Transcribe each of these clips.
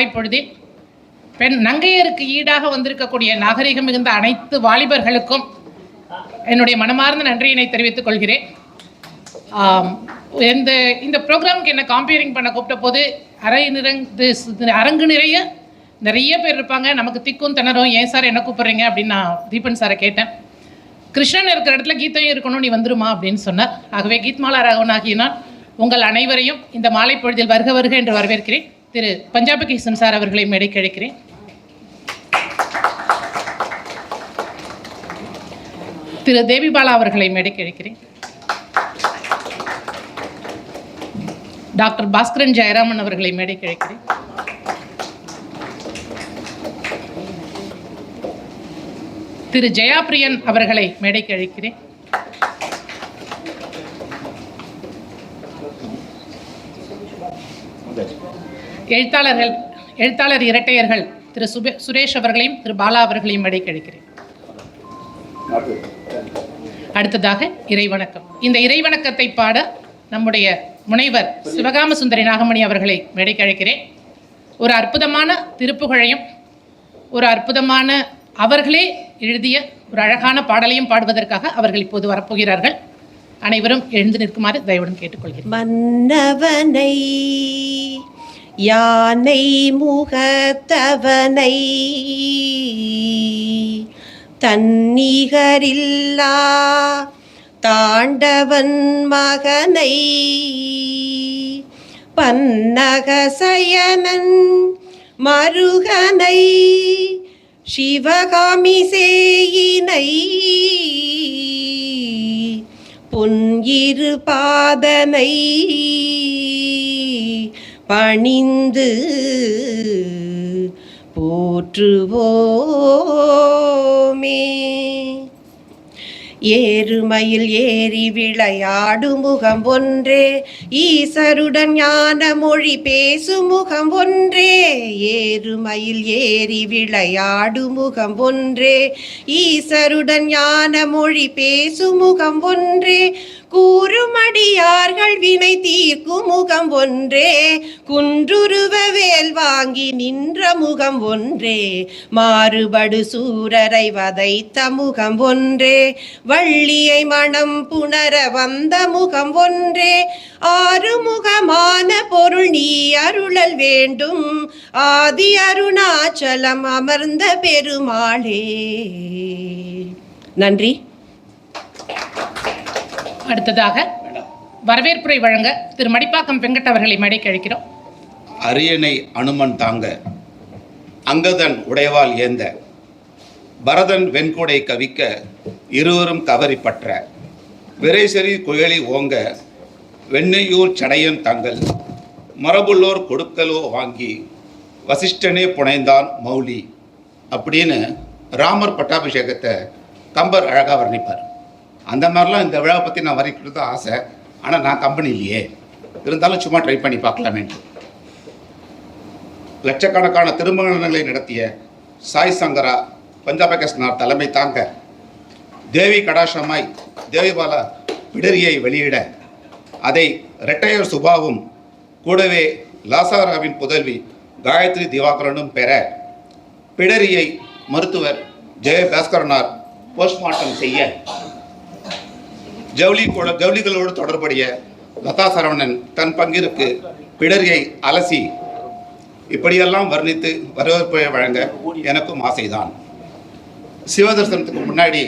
காலை பொழுதில் பெண் நங்கையருக்கு ஈடாக வந்திருக்கக்கூடிய நாகரிகம் மிகுந்த அனைத்து வாலிபர்களுக்கும் என்னுடைய மனமார்ந்த நன்றியினை தெரிவித்துக் கொள்கிறேன். ஆம், இந்த இந்த ப்ரோக்ராமுக்கு என்ன காம்பேரிங் பண்ண கூப்பிட்ட போது அரை நிறந்து அரங்கு நிறைய நிறைய பேர் இருப்பாங்க. நமக்கு திக்கும் திணறும் ஏன் சார் என்ன கூப்பிட்றீங்க? அப்படின்னு நான் தீபன் சாரை கேட்டேன். கிருஷ்ணன் இருக்கிற இடத்துல கீதையும் இருக்கணும் நீ வந்துருமா? அப்படின்னு சொன்னார். ஆகவே கீத்மாலா ராகவன் ஆகிய நான் உங்கள் அனைவரையும் இந்த மாலை பொழுதில் வருக வருக என்று வரவேற்கிறேன். திரு பஞ்சாப கிஷன் சார் அவர்களை மேடைக்கு அழைக்கிறேன். திரு தேவிபாலா அவர்களை மேடைக்கு அழைக்கிறேன். டாக்டர் பாஸ்கரன் ஜெயராமன் அவர்களை மேடைக்கு அழைக்கிறேன். திரு ஜெயாபிரியன் அவர்களை மேடைக்கு அழைக்கிறேன். எழுத்தாளர்கள் எழுத்தாளர் இரட்டையர்கள் திரு சுபே சுரேஷ் அவர்களையும் திரு பாலா அவர்களையும் விடை கழிக்கிறேன் அடுத்ததாக இறைவணக்கம். இந்த இறைவணக்கத்தை பாட நம்முடைய முனைவர் சிவகாம சுந்தரி நாகமணி அவர்களை விடை கழிக்கிறேன் ஒரு அற்புதமான திருப்புகழையும் ஒரு அற்புதமான அவர்களே எழுதிய ஒரு அழகான பாடலையும் பாடுவதற்காக அவர்கள் இப்போது வரப்போகிறார்கள். அனைவரும் எழுந்து நிற்குமாறு தயவுடன் கேட்டுக்கொள்கிறேன். மன்னவனை யானை முகத்தவனை. தன்னிகரில்லா தாண்டவன் மகனை. பன்னகசயனன் மருகனை. சிவகாமி சேயினை. பொன்யிரு பாதனை. பணிந்து போற்றுவோமே. ஏறுமையில் ஏறி விளையாடும் முகம் ஒன்றே ஈசருடன் ஞான மொழி பேசும் முகம் ஒன்றே. ஏறுமையில் ஏறி விளையாடும் முகம் ஒன்றே ஈசருடன் ஞான மொழி பேசும் முகம் ஒன்றே. கூறுமடியார்கள் வினை தீர்க்கும் முகம் ஒன்றே. குன்றுருவ வேல் வாங்கி நின்ற முகம் ஒன்றே. மாறுபடு சூரரை வதைத்த முகம் ஒன்றே. வள்ளியை மனம் புணர வந்த முகம் ஒன்றே. ஆறுமுகமான பொருள் நீ அருளல் வேண்டும். ஆதி அருணாச்சலம் அமர்ந்த பெருமாளே. நன்றி. அடுத்ததாக வரவேற்புரை வழங்க திரு. மடிப்பாக்கம் வெங்கட் அவர்களை மேடைக்கு அழைக்கிறோம். அரியணை அனுமன் தாங்க அங்கதன் உடையவால் ஏந்த பரதன் வெண்கொடை கவிக்க இருவரும் கவரி பற்ற விரைசரி குயலி ஓங்க வெண்ணையூர் சடையன் தங்கள் மரபுள்ளோர் கொடுக்கலோ வாங்கி வசிஷ்டனே புனைந்தான் மௌலி அப்படின்னு ராமர் பட்டாபிஷேகத்தை கம்பர் அழகாக வர்ணிப்பார். அந்த மாதிரிலாம் இந்த விழாவை பற்றி நான் வரைக்கிறது தான் ஆசை. ஆனால் நான் கம்பெனி இல்லையே. இருந்தாலும் சும்மா ட்ரை பண்ணி பார்க்கலாமேன்ட்டு லட்சக்கணக்கான திருமணங்களை நடத்திய சாய் சங்கரா பஞ்சாப கிருஷ்ணார் தலைமை தாங்க தேவி கடாசமாய் தேவிபாலா பிடரியை வெளியிட அதை ரெட்டையர் சுபாவும் கூடவே லாசாராவின் புதல்வி காயத்ரி திவாகரனும் பெற பிடரியை மருத்துவர் ஜெய பாஸ்கரனார் போஸ்ட்மார்ட்டம் செய்ய ஜவுளி கூட ஜவுளிகளோடு தொடர்புடைய லதா சரவணன் தன் பங்கிற்கு பிடரியை அலசி இப்படியெல்லாம் வர்ணித்து வரவேற்பை வழங்க எனக்கும் ஆசைதான். சிவதர்சனத்துக்கு முன்னாடி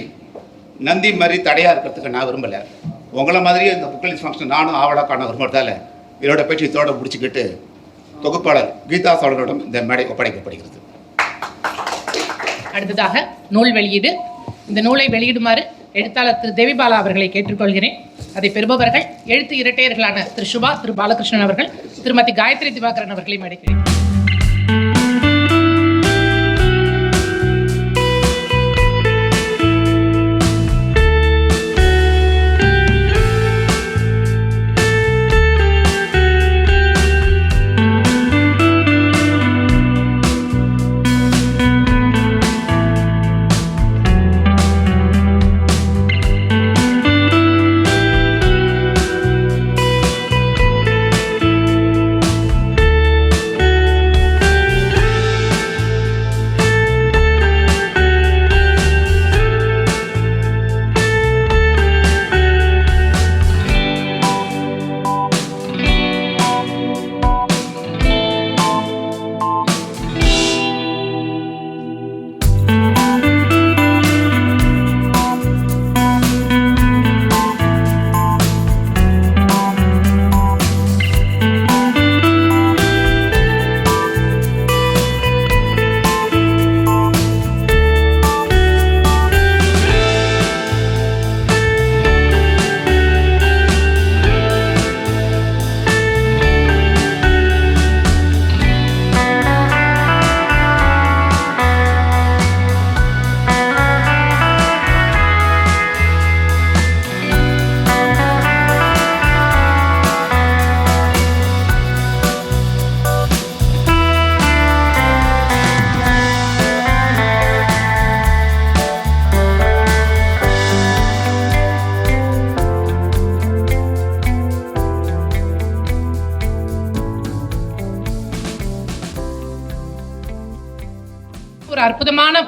நந்தி மாதிரி தடையாக இருக்கிறதுக்கு நான் விரும்பலை. உங்களை மாதிரியே இந்த புக்கலிஸ் ஃபங்க்ஷன் நானும் ஆவலாக காண விரும்புறதால இதோட பேச்சு இதோட முடிச்சுக்கிட்டு தொகுப்பாளர் கீதா சோழனிடம் இந்த மேடை ஒப்படைக்கப்படுகிறது. அடுத்ததாக நூல் வெளியீடு. இந்த நூலை வெளியிடுமாறு எழுத்தாளர் திரு தேவிபாலா அவர்களை கேட்டுக்கொள்கிறேன். அதை பெறுபவர்கள் எழுத்து இரட்டையர்களான திரு சுபா திரு பாலகிருஷ்ணன் அவர்கள் திருமதி காயத்ரி திவாகரன் அவர்களையும் அடைக்கிறேன்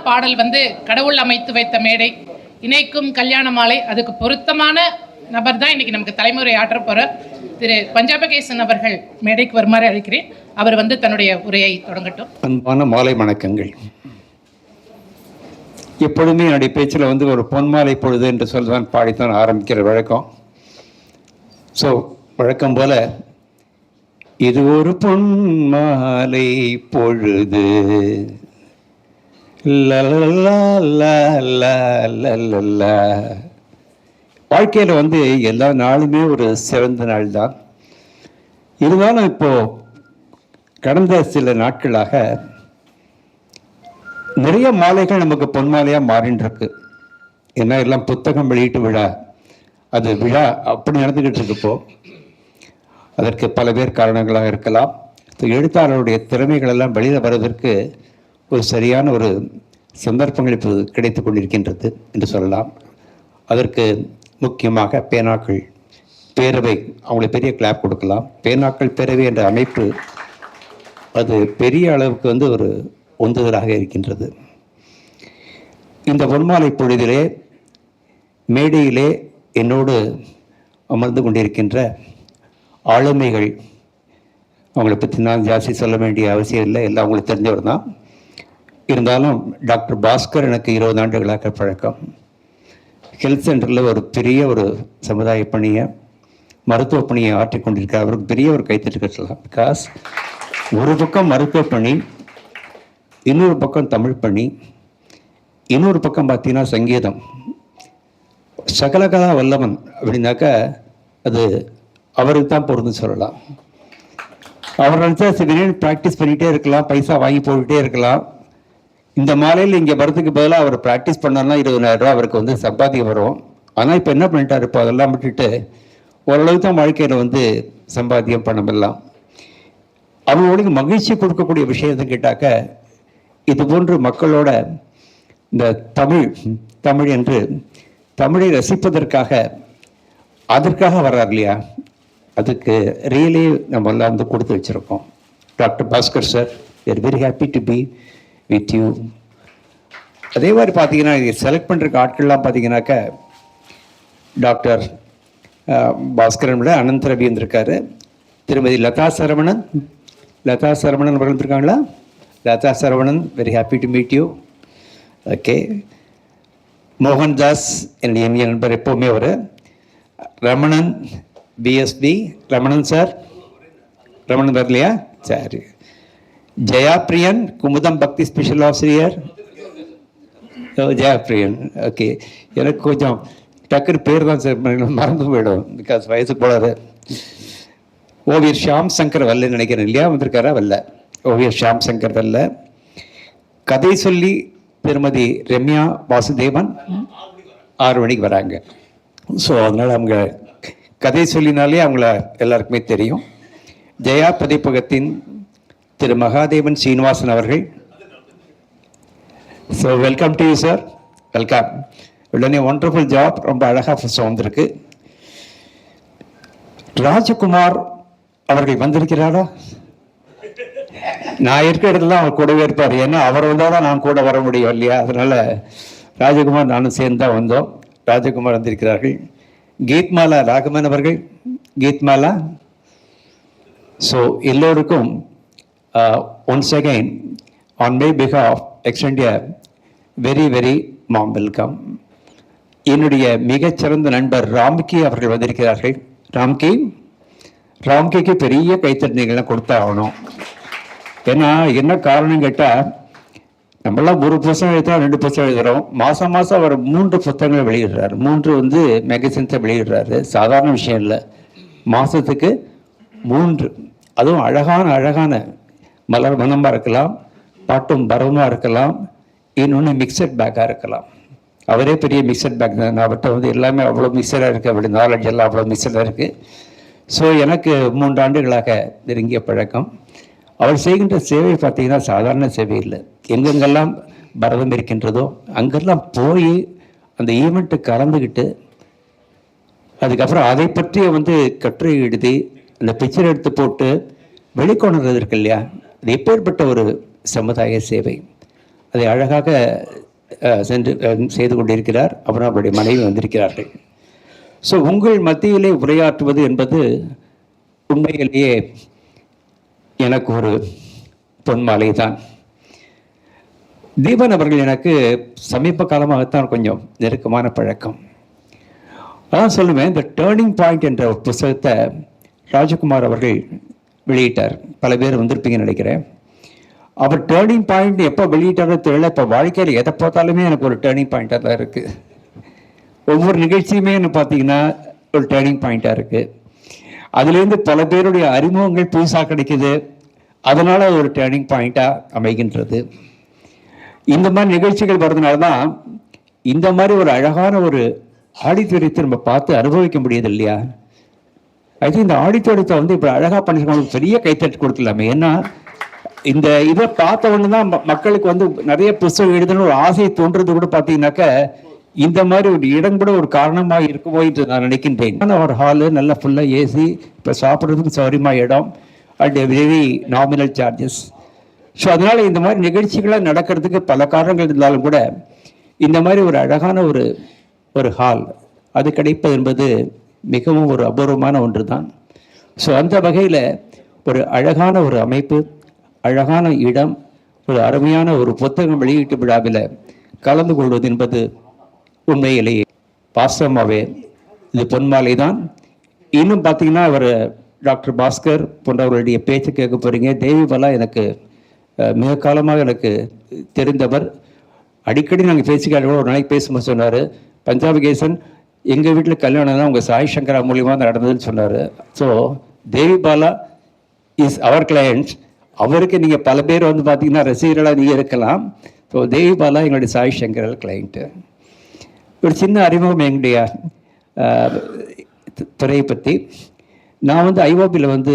பாடல் வந்து கடவுள் அமைத்து வைத்த மேடை. இணைக்கும் கல்யாண மாலை. அதுக்கு பொருத்தமான நபர் தான் இன்னைக்கு நமக்கு தலைமுறை ஆற்ற போகிற திரு பஞ்சாபகேசன் அவர்கள் மேடைக்கு வருமாறு அழைக்கிறேன். அவர் வந்து தன்னுடைய உரையை தொடங்கட்டும். அன்பான மாலை வணக்கங்கள். எப்பொழுதுமே என்னுடைய பேச்சில் வந்து ஒரு பொன்மாலை பொழுது என்று சொல்லிதான் பாடித்தான் ஆரம்பிக்கிற வழக்கம். ஸோ வழக்கம் போல இது ஒரு பொன்மாலை பொழுது. வாழ்க்கையில் வந்து எல்லா நாளுமே ஒரு சிறந்த நாள் தான் இருந்தாலும் இப்போது கடந்த சில நாட்களாக நிறைய மாலைகள் நமக்கு பொன் மாலையாக மாறின்றிருக்கு. ஏன்னா எல்லாம் புத்தகம் வெளியீட்டு விழா. அது விழா அப்படி நடந்துக்கிட்டு இருக்கப்போ அதற்கு பல பேர் காரணங்களாக இருக்கலாம். எழுத்தாளருடைய திறமைகள் எல்லாம் வெளியில் வருவதற்கு ஒரு சரியான ஒரு சந்தர்ப்பங்கள் இப்போது கிடைத்து கொண்டிருக்கின்றது என்று சொல்லலாம். அதற்கு முக்கியமாக பேனாக்கள் பேரவை அவங்களுக்கு பெரிய கிளாப் கொடுக்கலாம். பேனாக்கள் பேரவை என்ற அமைப்பு அது பெரிய அளவுக்கு வந்து ஒரு உந்துதலாக இருக்கின்றது. இந்த பொன்மாலை பொழுதிலே மேடையிலே என்னோடு அமர்ந்து கொண்டிருக்கின்ற ஆளுமைகள் அவங்கள பற்றி நான் ஜாஸ்தி சொல்ல வேண்டிய அவசியம் இல்லை. எல்லாம் அவங்களுக்கு தெரிஞ்சவர் தான். இருந்தாலும் டாக்டர் பாஸ்கர் எனக்கு இருபது ஆண்டுகளாக பழக்கம். ஹெல்த் சென்டரில் ஒரு பெரிய ஒரு சமுதாய பணியை மருத்துவ பணியை ஆற்றிக் அவருக்கு பெரிய ஒரு கைத்தட்டு கட்டலாம். பிகாஸ் ஒரு பக்கம் மருத்துவ பணி இன்னொரு பக்கம் தமிழ் பணி இன்னொரு பக்கம் பார்த்தீங்கன்னா சங்கீதம். சகலகலா வல்லவன் அப்படின்னாக்கா அது அவருக்கு தான் பொருந்து சொல்லலாம். அவர் நினச்சா சிவிலியன் ப்ராக்டிஸ் பண்ணிகிட்டே இருக்கலாம். பைசா வாங்கி போட்டுகிட்டே இருக்கலாம். இந்த மாலையில் இங்கே வரதுக்கு பதிலாக அவர் ப்ராக்டிஸ் பண்ணார்னா இருபதாயிரம் ரூபா அவருக்கு வந்து சம்பாதிக்க வரும். ஆனால் இப்போ என்ன பண்ணிட்டார்? இப்போ அதெல்லாம் விட்டுட்டு ஓரளவுக்கு தான் வாழ்க்கையில் வந்து சம்பாத்தியம் பணமெல்லாம். அவங்களுக்கு மகிழ்ச்சி கொடுக்கக்கூடிய விஷயத்தை கேட்டாக்க இது போன்று மக்களோட இந்த தமிழ் தமிழ் என்று தமிழை ரசிப்பதற்காக அதற்காக வர்றார் இல்லையா? அதுக்கு ரியலி நம்ம எல்லாம் வந்து கொடுத்து வச்சுருக்கோம். Doctor Bhaskar sir are very happy to be with you அதே மாதிரி பார்த்தீங்கன்னா செலக்ட் பண்ணுறக்கு ஆட்கள்லாம் பார்த்தீங்கன்னாக்க டாக்டர் பாஸ்கரன் விட அனந்த ரவி இருந்திருக்காரு. திருமதி லதா சரவணன். லதா சரவணன் அவர்கள் இருக்காங்களா Latha Saravanan very happy to meet you okay Mohandas என்னுடைய எம்ஏ நண்பர் எப்போவுமே அவர். ரமணன் பிஎஸ்பி ரமணன் சார் ரமணன் வரலையா? சரி. ஜெயா பிரியன் குமுதம் பக்தி ஸ்பெஷல் ஆசிரியர் ஓ ஜெயா பிரியன் ஓகே எனக்கு கொஞ்சம் டக்குனு பேர் தான் சார் மறந்து போயிடும். பிகாஸ் வயசு போடாது ஓவியர் ஷாம் சங்கர் வல்லன்னு நினைக்கிறேன் இல்லையா? வந்திருக்காரா? வல்ல. ஓவியர் ஷாம் சங்கர் வல்ல. கதை சொல்லி திருமதி ரம்யா வாசுதேவன் ஆறு மணிக்கு வராங்க. ஸோ அதனால் அவங்க கதை சொல்லினாலே அவங்கள எல்லாருக்குமே தெரியும். ஜெயா பதிப்பகத்தின் திரு மகாதேவன் சீனிவாசன் அவர்கள். So welcome to you sir welcome உடனே ஒண்டர்ஃபுல் ஜாப் ரொம்ப அழகாக ஃபஸ்ட் வந்திருக்கு. ராஜகுமார் அவர்கள் வந்திருக்கிறாரா? நான் இருக்கிற இடத்துல அவர் கூடவே இருப்பார். ஏன்னா அவர் வந்தால் தான் நான் கூட வர முடியும் இல்லையா? அதனால் ராஜகுமார் நானும் சேர்ந்து தான் வந்தோம். ராஜகுமார் வந்திருக்கிறார்கள். கீத்மாலா ராகவன் அவர்கள். கீத்மாலா. ஸோ எல்லோருக்கும் Uh, once again, on my behalf extend a very very warm welcome என்னுடைய மிகச்சிறந்த நண்பர் ராம்கி அவர்கள் வந்திருக்கிறார்கள். ராம்கி ராம்கிக்கு பெரிய கைத்தட்டணிகள்லாம் கொடுத்தா ஆகணும் ஏன்னா என்ன காரணம் கேட்டால் நம்மளாம் ஒரு புத்தகம் எழுதுறோம் ரெண்டு புத்தகம் எழுதுகிறோம் மாதம் மாதம் அவர் மூன்று புத்தகங்களை வெளியிடுறாரு. மூன்று வந்து மேகசின்ஸை வெளியிடுறாரு. சாதாரண விஷயம் இல்லை. மாதத்துக்கு மூன்று. அதுவும் அழகான அழகான மலர் மனமாக இருக்கலாம் பாட்டும் பரவமாக இருக்கலாம் இன்னொன்று மிக்சட் பேக்காக இருக்கலாம். அவரே பெரிய மிக்சட் பேக் தான். அவர்கிட்ட வந்து எல்லாமே அவ்வளோ மிக்சடாக இருக்குது அப்படி நாலேஜ் எல்லாம் அவ்வளோ மிக்சடாக இருக்குது ஸோ எனக்கு மூன்று ஆண்டுகளாக நெருங்கிய பழக்கம். அவர் செய்கின்ற சேவை பார்த்தீங்கன்னா சாதாரண சேவை இல்லை. எங்கெங்கெல்லாம் பரதம் இருக்கின்றதோ அங்கெல்லாம் போய் அந்த ஈவெண்ட்டு கலந்துக்கிட்டு அதுக்கப்புறம் அதை பற்றிய வந்து கட்டுரை எழுதி அந்த பிக்சர் எடுத்து போட்டு வெளிக்கொணர்றது இருக்கு இல்லையா? இது எப்பேற்பட்ட ஒரு சமுதாய சேவை? அதை அழகாக சென்று செய்து கொண்டிருக்கிறார். அப்புறம் அவருடைய மனைவி வந்திருக்கிறார்கள். ஸோ உங்கள் மத்தியிலே உரையாற்றுவது என்பது உண்மையிலேயே எனக்கு ஒரு பொன்மாலை தான். தீபன் அவர்கள் எனக்கு சமீப காலமாகத்தான் கொஞ்சம் நெருக்கமான பழக்கம். அதான் சொல்லுவேன் இந்த டேர்னிங் பாயிண்ட் என்ற ஒரு புஸ்தகத்தை ராஜகுமார் அவர்கள் வெளியிட்டார். பல பேர் வந்திருப்பீங்கன்னு நினைக்கிறேன். அவர் டேர்னிங் பாயிண்ட் எப்போ வெளியிட்டாரோ தெரியல. இப்போ வாழ்க்கையில் எதை பார்த்தாலுமே எனக்கு ஒரு டேர்னிங் பாயிண்டாக தான் இருக்குது ஒவ்வொரு நிகழ்ச்சியுமே என்ன பார்த்தீங்கன்னா ஒரு டேர்னிங் பாயிண்ட்டாக இருக்குது அதுலேருந்து பல பேருடைய அறிமுகங்கள் புதுசாக கிடைக்குது. அதனால் அது ஒரு டேர்னிங் பாயிண்ட்டாக அமைகின்றது. இந்த மாதிரி நிகழ்ச்சிகள் வர்றதுனால தான் இந்த மாதிரி ஒரு அழகான ஒரு ஆடித்தோரியத்தை நம்ம பார்த்து அனுபவிக்க முடியுது இல்லையா? ஐ திங்க் இந்த ஆடிட்டோரியத்தை வந்து இப்போ அழகாக பண்ணிருக்கோம் பெரிய கைத்தட்டு கொடுக்கலாமே ஏன்னா இந்த இதை பார்த்த உடனே தான் மக்களுக்கு வந்து நிறைய புஸ்தகம் எழுதணும் ஒரு ஆசையை தோன்றது கூட பார்த்தீங்கன்னாக்க இந்த மாதிரி ஒரு இடம் கூட ஒரு காரணமாக இருக்குமோ என்று நான் நினைக்கின்றேன். ஒரு ஹாலு நல்லா ஃபுல்லாக ஏசி இப்போ சாப்பிட்றதுக்கு சௌரியமாக இடம் at very nominal charges so அதனால் இந்த மாதிரி நிகழ்ச்சிகளாக நடக்கிறதுக்கு பல காரணங்கள் இருந்தாலும் கூட இந்த மாதிரி ஒரு அழகான ஒரு ஒரு ஹால் அது கிடைப்பது என்பது மிகவும் ஒரு அபூர்வமான ஒன்று தான் ஸோ அந்த வகையில் ஒரு அழகான ஒரு அமைப்பு அழகான இடம் ஒரு அருமையான ஒரு புத்தகம் வெளியீட்டு விழாவில் கலந்து கொள்வது என்பது உண்மையிலேயே பாசமாகவே இது பொன்மாலை தான் இன்னும் பார்த்தீங்கன்னா அவர் டாக்டர் பாஸ்கர் போன்றவர்களுடைய பேச்சு கேட்க போகிறீங்க தேவிபலா எனக்கு மிக காலமாக எனக்கு தெரிந்தவர். அடிக்கடி நாங்கள் பேசிக்காக ஒரு நாளைக்கு பேசும்போது சொன்னார் பஞ்சாபகேசன் எங்கள் வீட்டில் கல்யாணம் தான் உங்கள் சாய் சங்கரா மூலியமாக நடந்ததுன்னு சொன்னார். ஸோ தேவி பாலா இஸ் அவர் கிளையண்ட் அவருக்கு நீங்கள் பல பேர் வந்து பார்த்தீங்கன்னா ரசிகர்களாக நீங்கள் இருக்கலாம். ஸோ தேவி பாலா எங்களுடைய சாய் சங்கரால் கிளைண்ட்டு ஒரு சின்ன அறிமுகம் எங்களுடைய து- துறையை பற்றி நான் வந்து ஐஓபியில் வந்து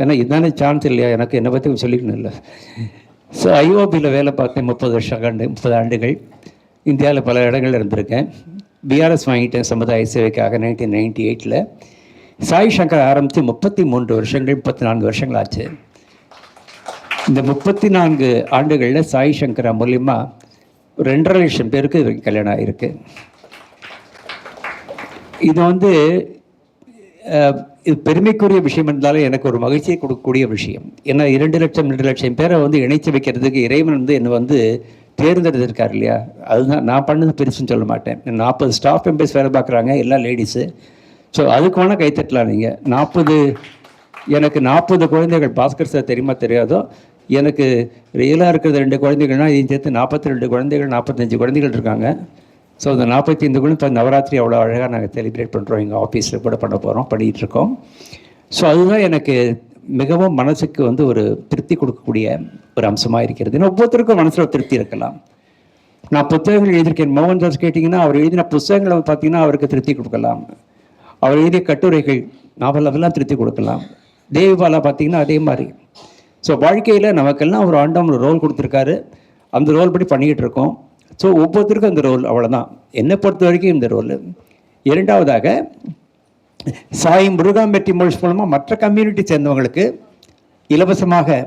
ஏன்னா இதுதானே சான்ஸ் இல்லையா? எனக்கு என்னை பற்றி சொல்லிக்கணும் இல்லை. ஸோ ஐஓபியில் வேலை பார்த்தேன் முப்பது வருஷம் ஆண்டு முப்பது ஆண்டுகள் இந்தியாவில் பல இடங்கள் இருந்திருக்கேன். பிஆர்எஸ் வாங்கிட்டேன் சமுதாய சேவைக்காக நைன்டீன் நைன்டி எயிட்டில் சாய் சங்கர் ஆரம்பித்து முப்பத்தி மூன்று வருஷங்கள் முப்பத்தி நான்கு வருஷங்கள் ஆச்சு இந்த முப்பத்தி நான்கு ஆண்டுகளில் சாய் சங்கரா மூலிமா ஒரு ரெண்டரை லட்சம் பேருக்கு இது கல்யாணம் ஆகிருக்கு இது வந்து இது பெருமைக்குரிய விஷயம் இருந்தாலும் எனக்கு ஒரு மகிழ்ச்சியை கொடுக்கக்கூடிய விஷயம். ஏன்னா இரண்டு லட்சம் ரெண்டு லட்சம் பேரை வந்து இணைச்சு வைக்கிறதுக்கு இறைவன் வந்து என்னை வந்து தேர்ந்தெடுத்திருக்கார் இல்லையா அதுதான் நான் பண்ணது பெருசுன்னு சொல்ல மாட்டேன். நாற்பது ஸ்டாஃப் மெம்பர்ஸ் வேலை பார்க்குறாங்க எல்லாம் லேடிஸு ஸோ அதுக்கு வேணால் கைத்தட்டலாம் நீங்கள் நாற்பது எனக்கு நாற்பது குழந்தைகள் பாஸ்கர் சார் தெரியுமா தெரியாதோ? எனக்கு ரியலாக இருக்கிறது ரெண்டு குழந்தைகள்னா இதையும் சேர்த்து நாற்பத்தி ரெண்டு குழந்தைகள் நாற்பத்தஞ்சு குழந்தைகள் இருக்காங்க. ஸோ அந்த நாற்பத்தி ஐந்து குழந்தை இப்போ நவராத்திரி அவ்வளோ அழகாக நாங்கள் செலிப்ரேட் பண்ணுறோம் எங்கள் ஆஃபீஸில் கூட பண்ண போகிறோம் பண்ணிகிட்ருக்கோம் ஸோ அதுதான் எனக்கு மிகவும் மனசுக்கு வந்து ஒரு திருப்தி கொடுக்கக்கூடிய ஒரு அம்சமாக இருக்கிறது. ஏன்னா ஒவ்வொருத்தருக்கும் மனசில் திருப்தி இருக்கலாம். நான் புத்தகங்கள் எழுதியிருக்கேன். மோகன்தாஸ் கேட்டிங்கன்னா அவர் எழுதின புத்தகங்களை பார்த்தீங்கன்னா அவருக்கு திருப்தி கொடுக்கலாம். அவர் எழுதிய கட்டுரைகள் நாவல் அதெல்லாம் திருப்தி கொடுக்கலாம். தேவிபாலா பார்த்தீங்கன்னா அதே மாதிரி. ஸோ வாழ்க்கையில் நமக்கெல்லாம் ஒரு ஆண்டம் ஒரு ரோல் கொடுத்துருக்காரு. அந்த ரோல் படி பண்ணிக்கிட்டு இருக்கோம். ஸோ ஒவ்வொருத்தருக்கும் அந்த ரோல் அவ்வளோதான் என்னை பொறுத்த வரைக்கும் இந்த ரோல் இரண்டாவதாக சாய் முருகாம்பெட்டி மொழிஸ் மூலமாக மற்ற கம்யூனிட்டி சேர்ந்தவங்களுக்கு இலவசமாக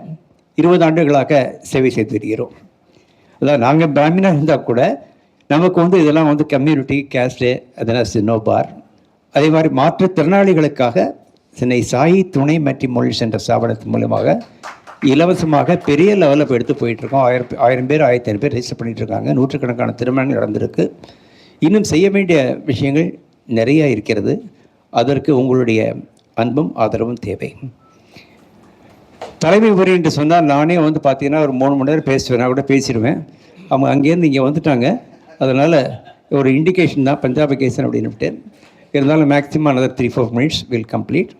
இருபது ஆண்டுகளாக சேவை செய்து வருகிறோம் அதான் நாங்கள் பிராமினாக இருந்தால் கூட நமக்கு வந்து இதெல்லாம் வந்து கம்யூனிட்டி கேஸ்ட்டு அதெல்லாம் சின்னோ பார் அதே மாதிரி மாற்றுத்திறனாளிகளுக்காக சென்னை சாயி துணை மற்றி மொழி என்ற ஸ்தாபனத்தின் மூலமாக இலவசமாக பெரிய லெவலில் இப்போ எடுத்து போயிட்டுருக்கோம். ஆயிரம் ஆயிரம் பேர் ஆயிரத்தி ஐநூறு பேர் ரெஜிஸ்டர் பண்ணிகிட்ருக்காங்க நூற்றுக்கணக்கான திருமணங்கள் நடந்திருக்கு. இன்னும் செய்ய வேண்டிய விஷயங்கள் நிறையா இருக்கிறது. அதற்கு உங்களுடைய அன்பும் ஆதரவும் தேவை. தலைமை உரை என்று சொன்னால் நானே வந்து பார்த்தீங்கன்னா ஒரு மூணு மணி நேரம் பேசுவேன் நான் கூட பேசிடுவேன். அவங்க அங்கேருந்து இங்கே வந்துட்டாங்க. அதனால் ஒரு இண்டிகேஷன் தான் பஞ்சாபகேசன் அப்படின்னுட்டு இருந்தாலும் maximum another three four minutes will complete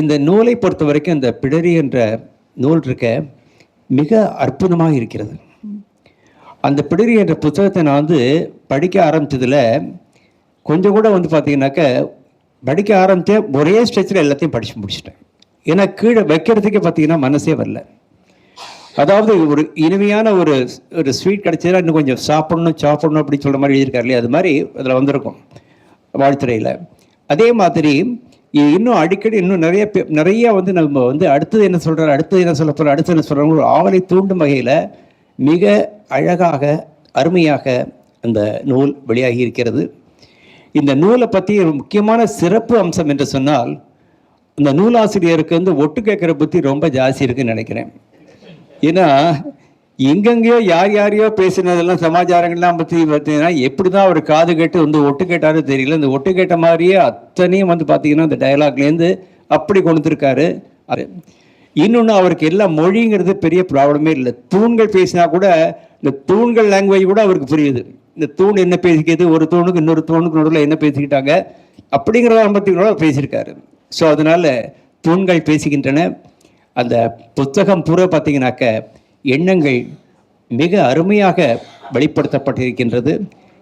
இந்த நூலை பொறுத்த வரைக்கும் இந்த பிடரி என்ற நூல் இருக்க மிக அற்புதமாக இருக்கிறது. அந்த பிடரி என்ற புத்தகத்தை நான் வந்து படிக்க ஆரம்பித்ததில் கொஞ்சம் கூட வந்து பார்த்தீங்கன்னாக்க படிக்க ஆரம்பித்தேன் ஒரே ஸ்ட்ரெச்சில் எல்லாத்தையும் படித்து முடிச்சிட்டேன். ஏன்னா கீழே வைக்கிறதுக்கே பார்த்தீங்கன்னா மனசே வரல. அதாவது ஒரு இனிமையான ஒரு ஒரு ஸ்வீட் கிடைச்சதுனா இன்னும் கொஞ்சம் சாப்பிடணும் சாப்பிடணும் அப்படின்னு சொல்கிற மாதிரி எழுதியிருக்காரு இல்லையா? அது மாதிரி அதில் வந்திருக்கும் வாழ்த்துறையில். அதே மாதிரி இன்னும் அடிக்கடி இன்னும் நிறைய பே நிறைய வந்து நம்ம வந்து அடுத்தது என்ன சொல்கிறார் அடுத்தது என்ன சொல்ல போகிறார் அடுத்தது என்ன சொல்கிறாங்க ஒரு ஆவலை தூண்டும் வகையில் மிக அழகாக அருமையாக அந்த நூல் வெளியாகி இருக்கிறது. இந்த நூலை பற்றி முக்கியமான சிறப்பு அம்சம் என்று சொன்னால் இந்த நூலாசிரியருக்கு வந்து ஒட்டு கேட்குற புத்தி ரொம்ப ஜாஸ்தி இருக்குன்னு நினைக்கிறேன். ஏன்னா எங்கெங்கேயோ யார் யாரையோ பேசினதெல்லாம் சமாச்சாரங்கள்லாம் பற்றி பார்த்தீங்கன்னா எப்படி தான் அவர் காது கேட்டு வந்து ஒட்டு கேட்டாரோ தெரியல. இந்த ஒட்டு கேட்ட மாதிரியே அத்தனையும் வந்து பார்த்தீங்கன்னா இந்த டயலாக்லேருந்து அப்படி கொடுத்துருக்காரு அது இன்னொன்று அவருக்கு எல்லா மொழிங்கிறது பெரிய ப்ராப்ளமே இல்லை. தூண்கள் பேசினா கூட இந்த தூண்கள் லாங்குவேஜ் கூட அவருக்கு புரியுது. இந்த தூண் என்ன பேசிக்கிறது ஒரு தூணுக்கு இன்னொரு தூணுக்கு நடுவில் என்ன பேசிக்கிட்டாங்க? அப்படிங்கிறத பற்றி கூட பேசியிருக்காரு. ஸோ அதனால் தூண்கள் பேசுகின்றன. அந்த புத்தகம் பூரா பார்த்தீங்கன்னாக்க எண்ணங்கள் மிக அருமையாக வெளிப்படுத்தப்பட்டிருக்கின்றது.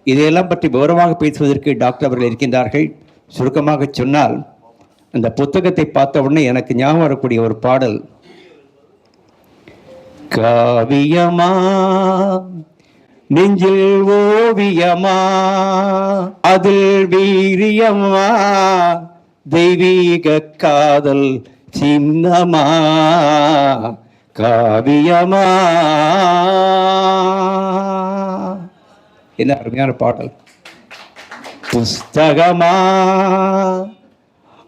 இதையெல்லாம் பற்றி விவரமாக பேசுவதற்கு டாக்டர் அவர்கள் இருக்கின்றார்கள். சுருக்கமாக சொன்னால் அந்த புத்தகத்தை பார்த்த உடனே எனக்கு ஞாபகம் வரக்கூடிய ஒரு பாடல். காவியமா நெஞ்சில் ஓவியமா அதில் வீரியமா தெய்வீக காதல் சின்னமா காவியமா. என்ன அருமையான பாடல். புஸ்தகமா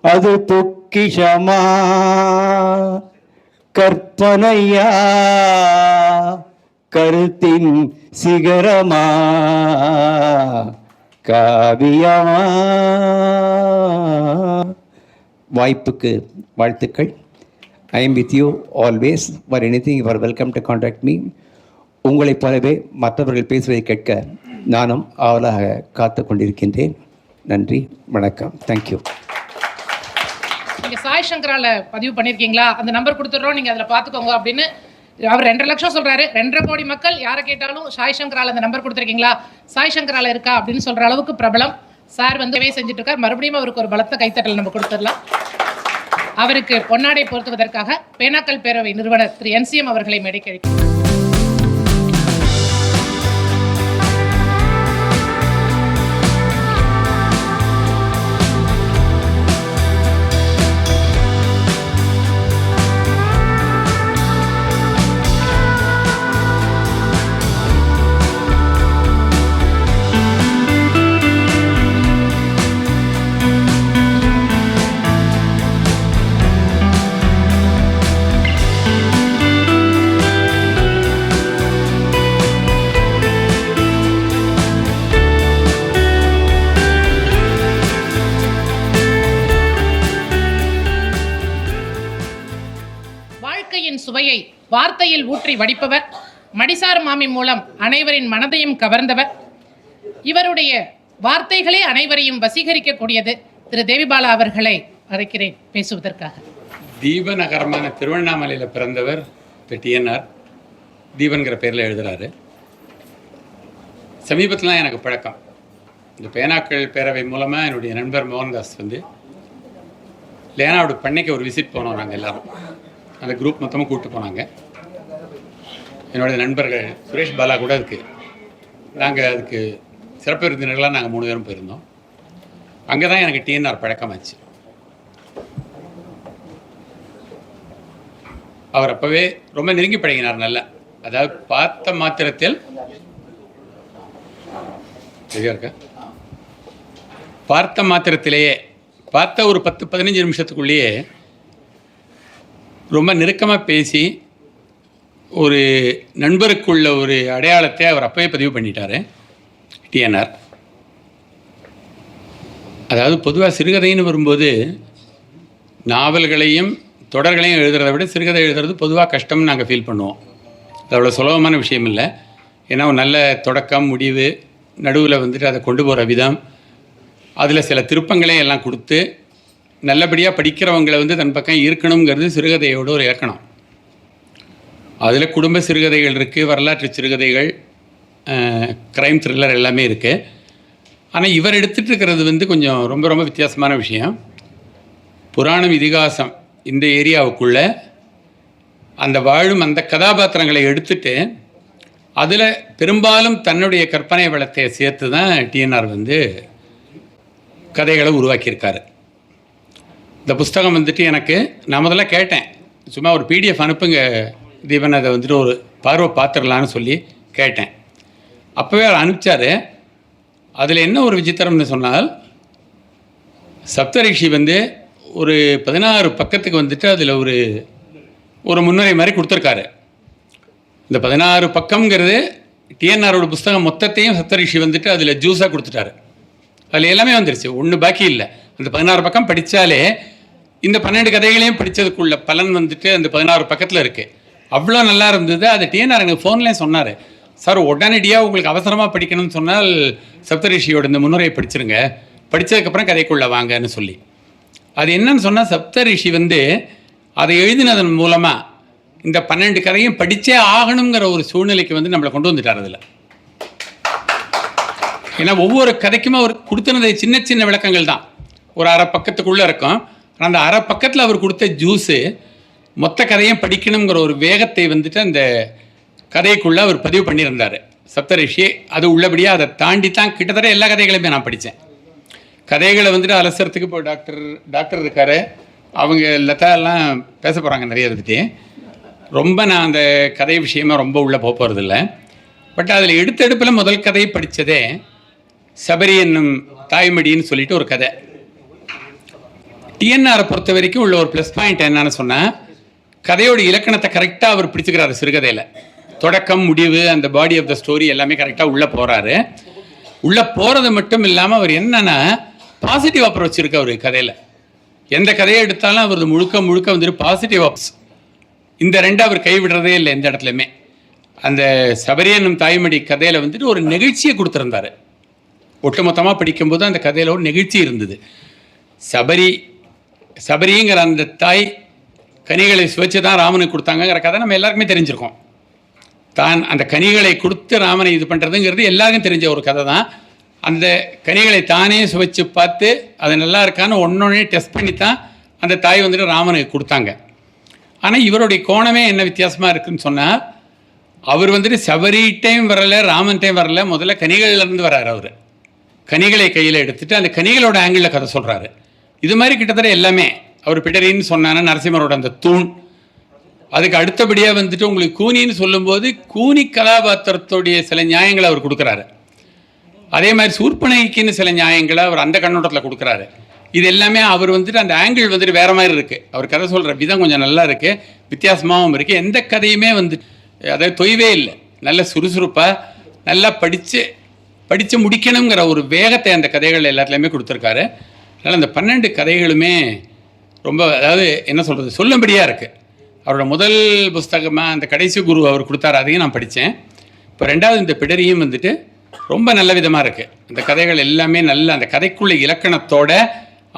அது பொக்கிஷமா கற்பனையா கருத்தின் சிகரமா. காவியா வாய்ப்புக்கு வாழ்த்துக்கள். I am with you always for anything for welcome to contact me உங்களைப் போலவே மற்றவர்கள் பேசுவதை கேட்க நானும் ஆவலாக காத்து கொண்டிருக்கின்றேன். நன்றி வணக்கம். தேங்க்யூ நீங்கள் சாய் சங்கரால பதிவு பண்ணியிருக்கீங்களா அந்த நம்பர் கொடுத்துட்றோம். நீங்கள் அதில் பார்த்துக்கோங்க அப்படின்னு அவர் ரெண்டரை லட்சம் சொல்றாரு. ரெண்டரை கோடி மக்கள் யாரை கேட்டாலும் சாய் சங்கரால அந்த நம்பர் கொடுத்துருக்கீங்களா? சாய் சங்கரால இருக்கா? அப்படின்னு சொல்ற அளவுக்கு பிரபலம். சார் வந்து செஞ்சுட்டு இருக்கார் மறுபடியும் அவருக்கு ஒரு பலத்த கைத்தட்டல் நம்ம கொடுத்துடலாம். அவருக்கு பொன்னாடை பொருத்துவதற்காக பேனாக்கல் பேரவை நிறுவனர் திரு என்சிஎம் அவர்களை மேடைக்கழிக்கிறார் வார்த்தையில் ஊற்றி வடிப்பவர் மடிசார் மாமி மூலம் அனைவரின் மனதையும் கவர்ந்தவர். இவருடைய வார்த்தைகளே அனைவரையும் வசீகரிக்கக்கூடியது திரு தேவிபாலா அவர்களை அழைக்கிறேன் பேசுவதற்காக. தீப நகரமான திருவண்ணாமலையில் பிறந்தவர் திரு டிஎன்ஆர் தீபன்கிற பேரில் எழுதுறாரு. சமீபத்திலாம் எனக்கு பழக்கம். இந்த பேனாக்கள் பேரவை மூலமாக என்னுடைய நண்பர் மோகன்தாஸ் வந்து லேனாவோட பண்ணைக்கு ஒரு விசிட் போனோம் நாங்கள் எல்லாரும். அந்த குரூப் மொத்தமாக கூப்பிட்டு போனாங்க. என்னுடைய நண்பர்கள் சுரேஷ் பாலா கூட இருக்குது நாங்கள் அதுக்கு சிறப்பு விருந்தினர்களாக நாங்கள் மூணு பேரும் போயிருந்தோம். அங்கே தான் எனக்கு டிஎன்ஆர் பழக்கமாச்சு அவர் அப்போவே ரொம்ப நெருங்கி பழகினார் நல்லா. அதாவது பார்த்த மாத்திரத்தில் இருக்கா? பார்த்த மாத்திரத்திலேயே பார்த்த ஒரு பத்து பதினஞ்சு நிமிஷத்துக்குள்ளேயே ரொம்ப நெருக்கமாக பேசி ஒரு நண்பருக்குள்ள ஒரு அடையாளத்தை அவர் அப்பவே பதிவு பண்ணிட்டாரு டிஎன்ஆர் அதாவது பொதுவாக சிறுகதைன்னு வரும்போது நாவல்களையும் தொடர்களையும் எழுதுறத விட சிறுகதை எழுதுறது பொதுவாக கஷ்டம்னு நாங்கள் ஃபீல் பண்ணுவோம். அது அவ்வளோ சுலபமான விஷயம் இல்லை ஏன்னா ஒரு நல்ல தொடக்கம் முடிவு நடுவில் வந்துட்டு அதை கொண்டு போகிற விதம் அதில் சில திருப்பங்களையும் எல்லாம் கொடுத்து நல்லபடியாக படிக்கிறவங்களை வந்து தன் பக்கம் இருக்கணுங்கிறது சிறுகதையோட ஒரு இலக்கணம். அதில் குடும்ப சிறுகதைகள் இருக்குது வரலாற்று சிறுகதைகள் க்ரைம் த்ரில்லர் எல்லாமே இருக்குது ஆனால் இவர் எடுத்துகிட்டு இருக்கிறது வந்து கொஞ்சம் ரொம்ப ரொம்ப வித்தியாசமான விஷயம். புராணம் இதிகாசம் இந்த ஏரியாவுக்குள்ளே அந்த வாழும் அந்த கதாபாத்திரங்களை எடுத்துட்டு அதில் பெரும்பாலும் தன்னுடைய கற்பனை வளத்தை சேர்த்து தான் டிஎன்ஆர் வந்து கதைகளை உருவாக்கியிருக்காரு. இந்த புஸ்தகம் வந்துட்டு எனக்கு நான் முதல்ல கேட்டேன். சும்மா ஒரு பிடிஎஃப் அனுப்புங்க. தீபன் அதை வந்துட்டு ஒரு பார்வை பார்த்துடலான்னு சொல்லி கேட்டேன். அப்போவே அவர் அனுப்பிச்சாரு. அதில் என்ன ஒரு விசித்திரம்னு சொன்னால் சப்தரிஷி வந்து ஒரு பதினாறு பக்கத்துக்கு வந்துட்டு அதில் ஒரு ஒரு முன்னுரை மாதிரி கொடுத்துருக்காரு. இந்த பதினாறு பக்கம்ங்கிறது டிஎன்ஆரோட புஸ்தகம் மொத்தத்தையும் சப்தரிஷி வந்துட்டு அதில் ஜூஸாக கொடுத்துட்டாரு. அதில் எல்லாமே வந்துருச்சு. ஒன்று பாக்கி இல்லை. அந்த பதினாறு பக்கம் படித்தாலே இந்த பன்னெண்டு கதைகளையும் படித்ததுக்குள்ள பலன் வந்துட்டு அந்த பதினாறு பக்கத்தில் இருக்குது அவ்வளோ நல்லா இருந்தது. அது டிஎன்ஆர் எனக்கு ஃபோன்லேயே சொன்னார். சார் உடனடியாக உங்களுக்கு அவசரமாக படிக்கணும்னு சொன்னால் சப்தரிஷியோட இந்த முன்னுரையை படிச்சிருங்க. படித்ததுக்கப்புறம் கதைக்குள்ளே வாங்கன்னு சொல்லி. அது என்னன்னு சொன்னால் சப்தரிஷி வந்து அதை எழுதினதன் மூலமாக இந்த பன்னெண்டு கதையும் படித்தே ஆகணுங்கிற ஒரு சூழ்நிலைக்கு வந்து நம்மளை கொண்டு வந்துட்டார் அதில். ஏன்னா ஒவ்வொரு கதைக்குமே அவர் கொடுத்துனது சின்ன சின்ன விளக்கங்கள் தான். ஒரு அரை பக்கத்துக்குள்ளே இருக்கும். அந்த அரை பக்கத்தில் அவர் கொடுத்த ஜூஸு மொத்த கதையும் படிக்கணுங்கிற ஒரு வேகத்தை வந்துட்டு அந்த கதைக்குள்ளே அவர் பதிவு பண்ணியிருந்தார். சப்தரிஷி அது உள்ளபடியாக அதை தாண்டி தான் கிட்டத்தட்ட எல்லா கதைகளையுமே நான் படித்தேன். கதைகளை வந்துட்டு அலசறதுக்கு இப்போ டாக்டர் டாக்டர் இருக்காரு. அவங்க லதா எல்லாம் பேச போகிறாங்க நிறைய இருந்துட்டு ரொம்ப நான் அந்த கதை விஷயமா ரொம்ப உள்ளே போக போகிறதில்ல பட் அதில் எடுத்தெடுப்பில் முதல் கதையை படித்ததே சபரி என்னும் தாய்மடின்னு சொல்லிட்டு ஒரு கதை. டிஎன்ஆரை பொறுத்த வரைக்கும் உள்ள ஒரு ப்ளஸ் பாயிண்ட் என்னன்னு சொன்னால் கதையோட இலக்கணத்தை கரெக்டாக அவர் பிடிச்சுக்கிறாரு சிறுகதையில். தொடக்கம் முடிவு அந்த பாடி ஆஃப் த ஸ்டோரி எல்லாமே கரெக்டாக உள்ளே போகிறாரு உள்ளே போகிறது மட்டும் இல்லாமல் அவர் என்னென்னா பாசிட்டிவ் அப்ரோச் இருக்கு அவர் கதையில். எந்த கதையை எடுத்தாலும் அவர் முழுக்க முழுக்க வந்துட்டு பாசிட்டிவ் அப்ஸ் இந்த ரெண்டு அவர் கைவிடுறதே இல்லை எந்த இடத்துலையுமே. அந்த சபரி என்னும் தாய்மடி கதையில் வந்துட்டு ஒரு நெகிழ்ச்சியை கொடுத்துருந்தாரு. ஒட்டுமொத்தமாக படிக்கும்போது அந்த கதையில் ஒரு நெகிழ்ச்சி இருந்தது. சபரி சபரிங்கிற அந்த தாய் கனிகளை சுவைச்சு தான் ராமனுக்கு கொடுத்தாங்கங்கிற கதை நம்ம எல்லாருக்குமே தெரிஞ்சிருக்கோம். தான் அந்த கனிகளை கொடுத்து ராமனை இது பண்ணுறதுங்கிறது எல்லாருக்கும் தெரிஞ்ச ஒரு கதை தான் அந்த கனிகளை தானே சுவைச்சு பார்த்து அது நல்லா இருக்கான்னு ஒன்றொன்னே டெஸ்ட் பண்ணி தான் அந்த தாய் வந்துட்டு ராமனுக்கு கொடுத்தாங்க. ஆனால் இவருடைய கோணமே என்ன வித்தியாசமாக இருக்குன்னு சொன்னால் அவர் வந்துட்டு சபரிட்டையும் வரல ராமன்ட்டையும் வரல முதல்ல கனிகள்லேருந்து வராரு அவர். கனிகளை கையில் எடுத்துகிட்டு அந்த கனிகளோட ஆங்கிளில் கதை சொல்கிறாரு இது மாதிரி கிட்டத்தட்ட எல்லாமே. அவர் பிடரின்னு சொன்னானா நரசிம்மரோட அந்த தூண். அதுக்கு அடுத்தபடியாக வந்துட்டு உங்களுக்கு கூனின்னு சொல்லும்போது கூனி கதாபாத்திரத்துடைய சில நியாயங்களை அவர் கொடுக்குறாரு. அதே மாதிரி சூர்பனைக்குன்னு சில நியாயங்களை அவர் அந்த கண்ணோட்டத்தில் கொடுக்குறாரு. இது எல்லாமே அவர் வந்துட்டு அந்த ஆங்கிள் வந்துட்டு வேறு மாதிரி இருக்குது அவர் கதை சொல்கிற விதம் கொஞ்சம் நல்லா இருக்குது வித்தியாசமாகவும் இருக்குது எந்த கதையுமே வந்து அதாவது தொய்வே இல்லை. நல்ல சுறுசுறுப்பாக நல்லா படித்து படித்து முடிக்கணுங்கிற ஒரு வேகத்தை அந்த கதைகள் எல்லாத்துலேயுமே கொடுத்துருக்காரு. அதனால் அந்த பன்னெண்டு கதைகளுமே ரொம்ப அதாவது என்ன சொல்கிறது சொல்லும்படியாக இருக்குது அவரோட முதல் புஸ்தகமாக அந்த கடைசி குரு அவர் கொடுத்தாரு அதையும் நான் படித்தேன் இப்போ ரெண்டாவது இந்த பிடரியும் வந்துட்டு ரொம்ப நல்ல விதமாக இருக்குது அந்த கதைகள் எல்லாமே நல்ல அந்த கதைக்குள்ள இலக்கணத்தோட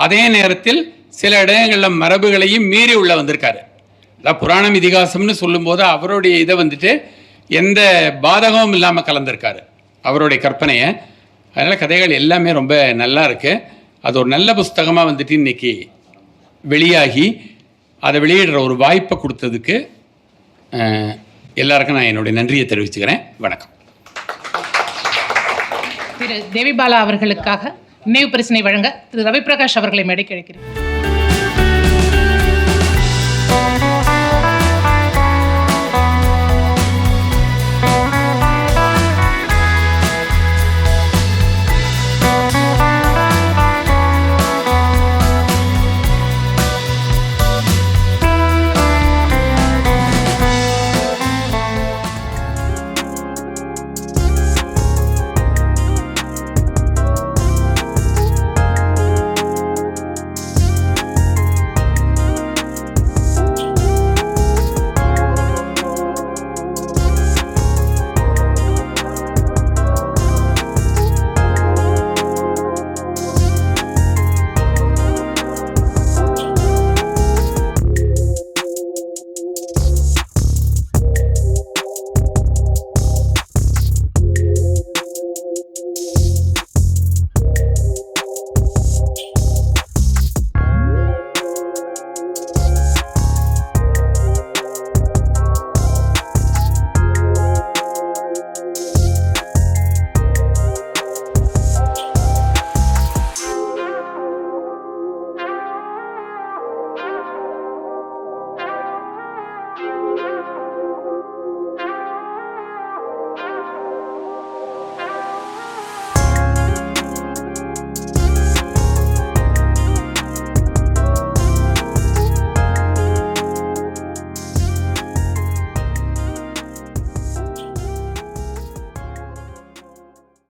அதே நேரத்தில் சில இடங்களில் மரபுகளையும் மீறி உள்ளே வந்திருக்காரு. அதாவது புராணம் இதிகாசம்னு சொல்லும்போது அவருடைய இதை வந்துட்டு எந்த பாதகமும் இல்லாமல் கலந்திருக்காரு அவருடைய கற்பனையை. அதனால் கதைகள் எல்லாமே ரொம்ப நல்லா இருக்குது அது ஒரு நல்ல புஸ்தகமாக வந்துட்டு இன்னைக்கு வெளியாகி அதை வெளியிடுற ஒரு வாய்ப்பை கொடுத்ததுக்கு எல்லாருக்கும் நான் என்னுடைய நன்றியை தெரிவிச்சுக்கிறேன். வணக்கம். திரு தேவிபாலா அவர்களுக்காக நினைவு பரிசனை வழங்க திரு ரவிபிரகாஷ் அவர்களை மேடைக்கு அழைக்கிறேன்.